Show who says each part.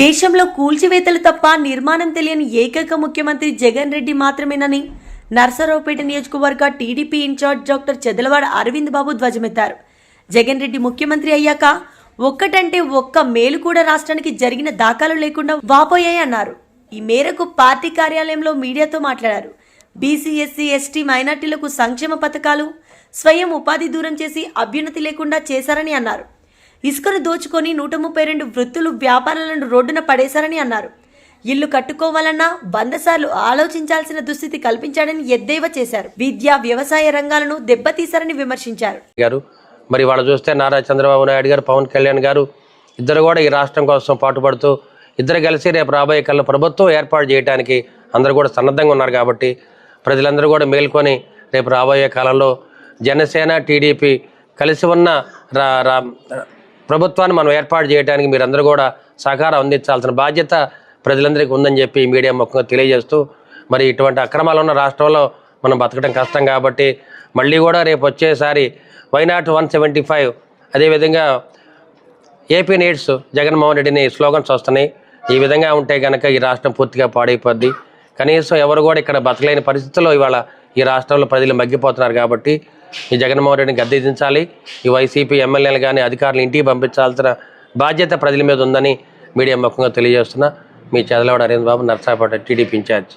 Speaker 1: దేశంలో కూల్చివేతలు తప్ప నిర్మాణం తెలియని ఏకైక ముఖ్యమంత్రి జగన్ రెడ్డి మాత్రమేనని నర్సరావుపేట నియోజకవర్గ TDP incharge doctor Chedalavada Aravind Babu ధ్వజమెత్తారు. జగన్ రెడ్డి ముఖ్యమంత్రి అయ్యాక ఒక్కటంటే ఒక్క మేలు కూడా రాష్ట్రానికి జరిగిన దాఖలు లేకుండా వాపోయాయన్నారు. ఈ మేరకు పార్టీ కార్యాలయంలో మీడియాతో మాట్లాడారు. బీసీ ఎస్సీ ఎస్టీ మైనార్టీలకు సంక్షేమ పథకాలు స్వయం ఉపాధి దూరం చేసి అభ్యున్నతి లేకుండా చేశారని అన్నారు. ఇసుకను దోచుకొని నూట ముప్పై రెండు వృత్తులు వ్యాపారాలను రోడ్డున పడేశారని అన్నారు. ఇల్లు కట్టుకోవాలన్నా వంద సార్లు ఆలోచించాల్సిన దుస్థితి కల్పించాడని ఎద్దేవా చేశారు. విద్య వ్యవసాయ రంగాలను దెబ్బతీశారని విమర్శించారు.
Speaker 2: గారు మరి వాళ్ళు చూస్తే నారా చంద్రబాబు నాయుడు గారు పవన్ కళ్యాణ్ గారు ఇద్దరు కూడా ఈ రాష్ట్రం కోసం పాటుపడుతూ ఇద్దరు కలిసి రేపు రాబోయే కాలంలో ప్రభుత్వం ఏర్పాటు చేయడానికి అందరూ కూడా సన్నద్ధంగా ఉన్నారు కాబట్టి ప్రజలందరూ కూడా మేల్కొని రేపు రాబోయే కాలంలో జనసేన టీడీపీ కలిసి ఉన్న రా రా ప్రభుత్వాన్ని మనం ఏర్పాటు చేయడానికి మీరందరూ కూడా సహకారం అందించాల్సిన బాధ్యత ప్రజలందరికీ ఉందని చెప్పి మీడియా ముఖంగా తెలియజేస్తూ మరి ఇటువంటి అక్రమాలు ఉన్న రాష్ట్రంలో మనం బతకడం కష్టం కాబట్టి మళ్ళీ కూడా రేపు వచ్చేసారి why not one seventy five అదేవిధంగా ఏపీ నీడ్స్ జగన్మోహన్ రెడ్డిని స్లోగన్స్ వస్తున్నాయి. ఈ విధంగా ఉంటే కనుక ఈ రాష్ట్రం పూర్తిగా పాడైపోద్ది. కనీసం ఎవరు కూడా ఇక్కడ బతకలేని పరిస్థితుల్లో ఇవాళ ఈ రాష్ట్రంలో ప్రజలు మగ్గిపోతున్నారు కాబట్టి ఈ జగన్మోహన్ రెడ్డిని గద్దెదించాలి ఈ వైసీపీ ఎమ్మెల్యేలు కానీ అధికారులు ఇంటికి పంపించాల్సిన బాధ్యత ప్రజల మీద ఉందని మీడియా ముఖంగా తెలియజేస్తున్నా. మీ చదలవాడ అరవింద్ బాబు నర్సాపేట టీడీపీ ఇన్ఛార్జ్.